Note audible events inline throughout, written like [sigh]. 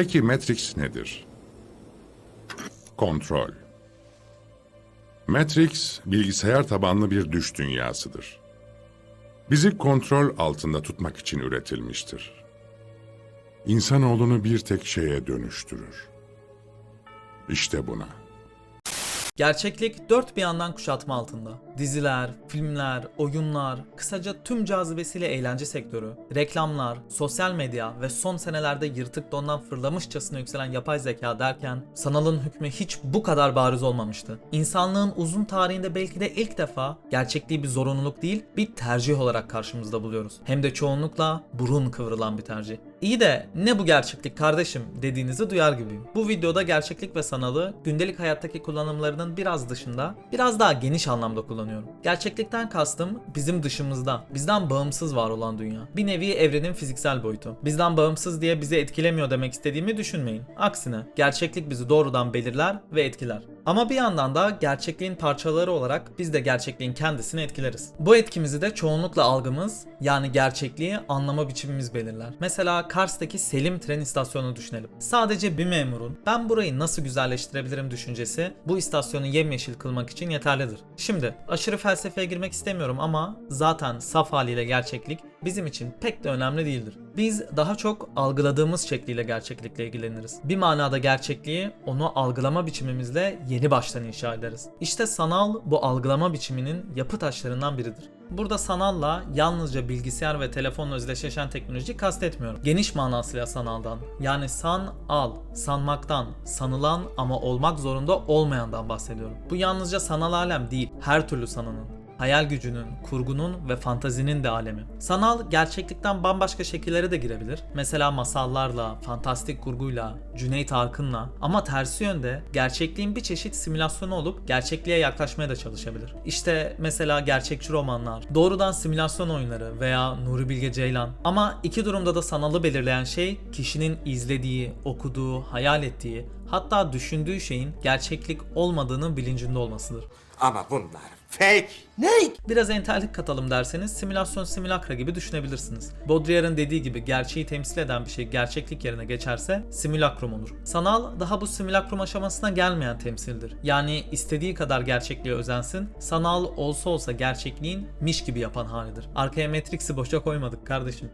Peki Matrix nedir? Kontrol. Matrix, bilgisayar tabanlı bir düş dünyasıdır. Bizi kontrol altında tutmak için üretilmiştir. İnsanoğlunu bir tek şeye dönüştürür. İşte buna. Gerçeklik dört bir yandan kuşatma altında. Diziler, filmler, oyunlar, kısaca tüm cazibesiyle eğlence sektörü, reklamlar, sosyal medya ve son senelerde yırtık dondan fırlamışçasına yükselen yapay zeka derken sanalın hükmü hiç bu kadar bariz olmamıştı. İnsanlığın uzun tarihinde belki de ilk defa gerçekliği bir zorunluluk değil bir tercih olarak karşımızda buluyoruz. Hem de çoğunlukla burun kıvrılan bir tercih. İyi de ne bu gerçeklik kardeşim dediğinizi duyar gibiyim. Bu videoda gerçeklik ve sanalı gündelik hayattaki kullanımlarının biraz dışında biraz daha geniş anlamda kullanıyorum. Gerçeklikten kastım bizim dışımızda, bizden bağımsız var olan dünya. Bir nevi evrenin fiziksel boyutu. Bizden bağımsız diye bizi etkilemiyor demek istediğimi düşünmeyin. Aksine gerçeklik bizi doğrudan belirler ve etkiler. Ama bir yandan da gerçekliğin parçaları olarak biz de gerçekliğin kendisini etkileriz. Bu etkimizi de çoğunlukla algımız yani gerçekliği anlama biçimimiz belirler. Mesela Kars'taki Selim tren istasyonunu düşünelim. Sadece bir memurun ben burayı nasıl güzelleştirebilirim düşüncesi bu istasyonu yemyeşil kılmak için yeterlidir. Şimdi aşırı felsefeye girmek istemiyorum ama zaten saf haliyle gerçeklik bizim için pek de önemli değildir. Biz daha çok algıladığımız şekliyle gerçeklikle ilgileniriz. Bir manada gerçekliği onu algılama biçimimizle yeni baştan inşa ederiz. İşte sanal bu algılama biçiminin yapı taşlarından biridir. Burada sanalla yalnızca bilgisayar ve telefonla özdeşleşen teknolojiyi kastetmiyorum. Geniş manasıyla sanaldan yani san al, sanmaktan, sanılan ama olmak zorunda olmayandan bahsediyorum. Bu yalnızca sanal alem değil, her türlü sananın hayal gücünün, kurgunun ve fantazinin de alemi. Sanal gerçeklikten bambaşka şekillere de girebilir. Mesela masallarla, fantastik kurguyla, Cüneyt Arkın'la ama tersi yönde gerçekliğin bir çeşit simülasyonu olup gerçekliğe yaklaşmaya da çalışabilir. İşte mesela gerçekçi romanlar, doğrudan simülasyon oyunları veya Nuri Bilge Ceylan. Ama iki durumda da sanalı belirleyen şey kişinin izlediği, okuduğu, hayal ettiği, hatta düşündüğü şeyin gerçeklik olmadığının bilincinde olmasıdır. Ama bunlar fake. Biraz entellik katalım derseniz simülasyon simülakra gibi düşünebilirsiniz. Baudrillard'ın dediği gibi gerçeği temsil eden bir şey gerçeklik yerine geçerse simülakrum olur. Sanal daha bu simülakrum aşamasına gelmeyen temsildir. Yani istediği kadar gerçekliğe özensin, sanal olsa olsa gerçekliğin miş gibi yapan halidir. Arkaya Matrix'i boşa koymadık kardeşim.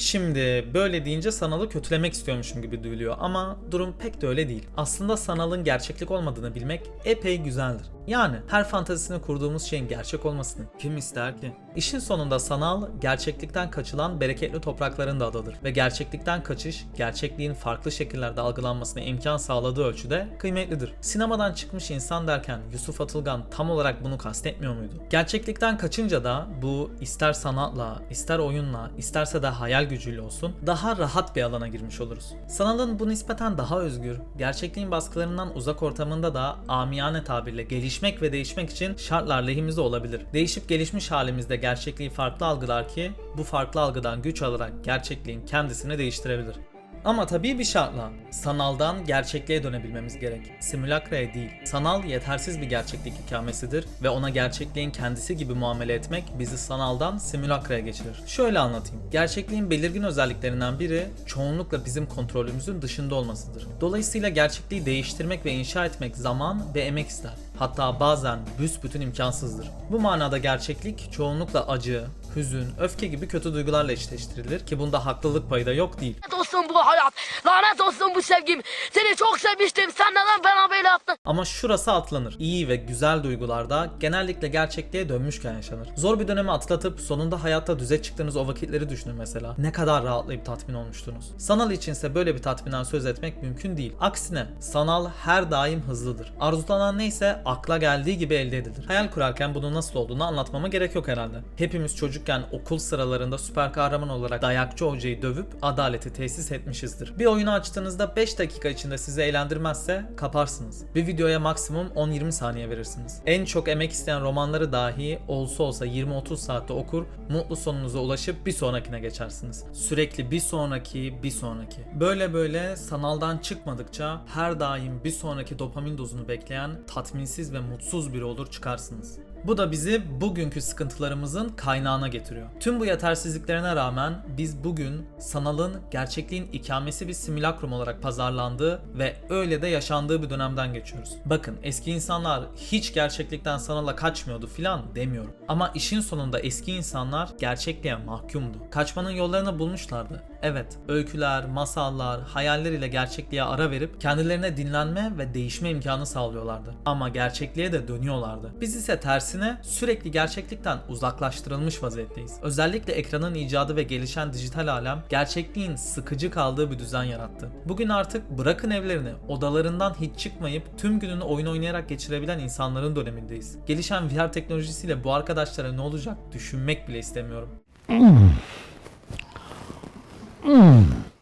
Şimdi böyle deyince sanalı kötülemek istiyormuşum gibi duyuluyor ama durum pek de öyle değil. Aslında sanalın gerçeklik olmadığını bilmek epey güzeldir. Yani her fantazisini kurduğumuz şeyin gerçek olmasını kim ister ki? İşin sonunda sanal gerçeklikten kaçılan bereketli toprakların da adıdır ve gerçeklikten kaçış gerçekliğin farklı şekillerde algılanmasına imkan sağladığı ölçüde kıymetlidir. Sinemadan çıkmış insan derken Yusuf Atılgan tam olarak bunu kastetmiyor muydu? Gerçeklikten kaçınca da bu ister sanatla, ister oyunla, isterse de hayal gücüyle olsun daha rahat bir alana girmiş oluruz. Sanalın bu nispeten daha özgür, gerçekliğin baskılarından uzak ortamında da amiyane tabirle gelişmek ve değişmek için şartlar lehimize olabilir. Değişip gelişmiş halimizde gerçekliği farklı algılar ki bu farklı algıdan güç alarak gerçekliğin kendisini değiştirebilir. Ama tabii bir şartla. Sanaldan gerçekliğe dönebilmemiz gerek. Simülakraya değil. Sanal yetersiz bir gerçeklik ikamesidir ve ona gerçekliğin kendisi gibi muamele etmek bizi sanaldan simülakraya geçirir. Şöyle anlatayım. Gerçekliğin belirgin özelliklerinden biri çoğunlukla bizim kontrolümüzün dışında olmasıdır. Dolayısıyla gerçekliği değiştirmek ve inşa etmek zaman ve emek ister. Hatta bazen büsbütün imkansızdır. Bu manada gerçeklik çoğunlukla acı, hüzün, öfke gibi kötü duygularla eşleştirilir ki bunda haklılık payı da yok değil. Lanet olsun bu hayat. Lanet olsun bu sevgim. Seni çok sevmiştim. Sen neden bana böyle yaptın? Ama şurası atlanır. İyi ve güzel duygularda genellikle gerçekliğe dönmüşken yaşanır. Zor bir dönemi atlatıp sonunda hayatta düze çıktığınız o vakitleri düşünün mesela. Ne kadar rahatlayıp tatmin olmuştunuz. Sanal içinse böyle bir tatminden söz etmek mümkün değil. Aksine sanal her daim hızlıdır. Arzulanan neyse akla geldiği gibi elde edilir. Hayal kurarken bunun nasıl olduğunu anlatmama gerek yok herhalde. Hepimiz çocukken okul sıralarında süper kahraman olarak dayakçı hocayı dövüp adaleti tesis etmişizdir. Bir oyunu açtığınızda 5 dakika içinde sizi eğlendirmezse kaparsınız. Bir videoya maksimum 10-20 saniye verirsiniz. En çok emek isteyen romanları dahi olsa olsa 20-30 saatte okur, mutlu sonunuza ulaşıp bir sonrakine geçersiniz. Sürekli bir sonraki, bir sonraki. Böyle böyle sanaldan çıkmadıkça her daim bir sonraki dopamin dozunu bekleyen tatminsiz ve mutsuz biri olur çıkarsınız. Bu da bizi bugünkü sıkıntılarımızın kaynağına getiriyor. Tüm bu yetersizliklerine rağmen biz bugün sanalın gerçekliğin ikamesi bir simülakrum olarak pazarlandığı ve öyle de yaşandığı bir dönemden geçiyoruz. Bakın eski insanlar hiç gerçeklikten sanala kaçmıyordu filan demiyorum. Ama işin sonunda eski insanlar gerçekliğe mahkumdu. Kaçmanın yollarını bulmuşlardı. Evet, öyküler, masallar, hayaller ile gerçekliğe ara verip kendilerine dinlenme ve değişme imkanı sağlıyorlardı. Ama gerçekliğe de dönüyorlardı. Biz ise tersine sürekli gerçeklikten uzaklaştırılmış vaziyetteyiz. Özellikle ekranın icadı ve gelişen dijital alem gerçekliğin sıkıcı kaldığı bir düzen yarattı. Bugün artık bırakın evlerini, odalarından hiç çıkmayıp tüm gününü oyun oynayarak geçirebilen insanların dönemindeyiz. Gelişen VR teknolojisiyle bu arkadaşlara ne olacak düşünmek bile istemiyorum. [laughs]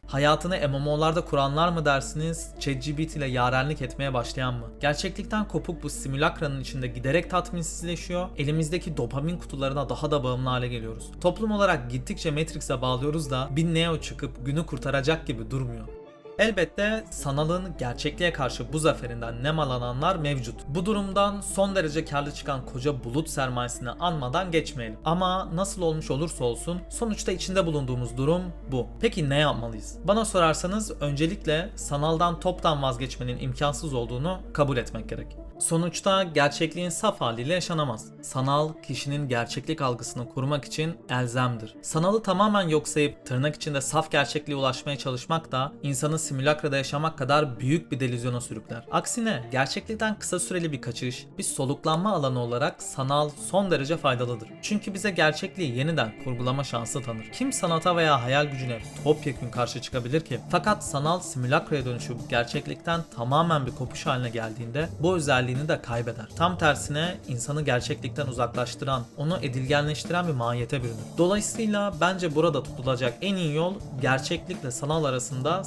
Hayatını MMO'larda kuranlar mı dersiniz, ChatGPT ile yarenlik etmeye başlayan mı? Gerçeklikten kopuk bu simülakranın içinde giderek tatminsizleşiyor, elimizdeki dopamin kutularına daha da bağımlı hale geliyoruz. Toplum olarak gittikçe Matrix'e bağlıyoruz da bir Neo çıkıp günü kurtaracak gibi durmuyor. Elbette sanalın gerçekliğe karşı bu zaferinden nemalananlar mevcut. Bu durumdan son derece karlı çıkan koca bulut sermayesini anmadan geçmeyelim. Ama nasıl olmuş olursa olsun sonuçta içinde bulunduğumuz durum bu. Peki ne yapmalıyız? Bana sorarsanız öncelikle sanaldan toptan vazgeçmenin imkansız olduğunu kabul etmek gerek. Sonuçta gerçekliğin saf haliyle yaşanamaz. Sanal kişinin gerçeklik algısını korumak için elzemdir. Sanalı tamamen yok sayıp tırnak içinde saf gerçekliğe ulaşmaya çalışmak da insanı simülakrada yaşamak kadar büyük bir delüzyona sürükler. Aksine gerçeklikten kısa süreli bir kaçış, bir soluklanma alanı olarak sanal son derece faydalıdır. Çünkü bize gerçekliği yeniden kurgulama şansı tanır. Kim sanata veya hayal gücüne topyekun karşı çıkabilir ki? Fakat sanal simülakraya dönüşüp gerçeklikten tamamen bir kopuş haline geldiğinde bu özelliğini de kaybeder. Tam tersine insanı gerçeklikten uzaklaştıran, onu edilgenleştiren bir mahiyete bürünür. Dolayısıyla bence burada tutulacak en iyi yol gerçeklikle sanal arasında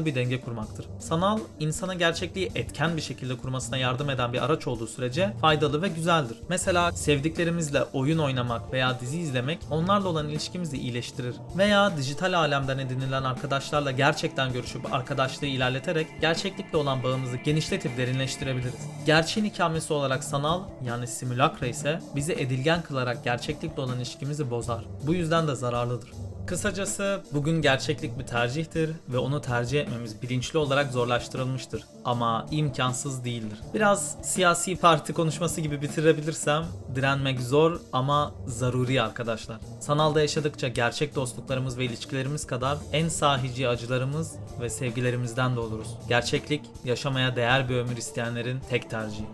sağlıklı bir denge kurmaktır. Sanal, insana gerçekliği etken bir şekilde kurmasına yardım eden bir araç olduğu sürece faydalı ve güzeldir. Mesela sevdiklerimizle oyun oynamak veya dizi izlemek onlarla olan ilişkimizi iyileştirir. Veya dijital alemden edinilen arkadaşlarla gerçekten görüşüp arkadaşlığı ilerleterek gerçeklikle olan bağımızı genişletip derinleştirebiliriz. Gerçeğin ikamesi olarak sanal yani simülakra ise bizi edilgen kılarak gerçeklikle olan ilişkimizi bozar. Bu yüzden de zararlıdır. Kısacası bugün gerçeklik bir tercihtir ve onu tercih etmemiz bilinçli olarak zorlaştırılmıştır. Ama imkansız değildir. Biraz siyasi parti konuşması gibi bitirebilirsem direnmek zor ama zaruri arkadaşlar. Sanalda yaşadıkça gerçek dostluklarımız ve ilişkilerimiz kadar en sahici acılarımız ve sevgilerimizden de oluruz. Gerçeklik yaşamaya değer bir ömür isteyenlerin tek tercihi.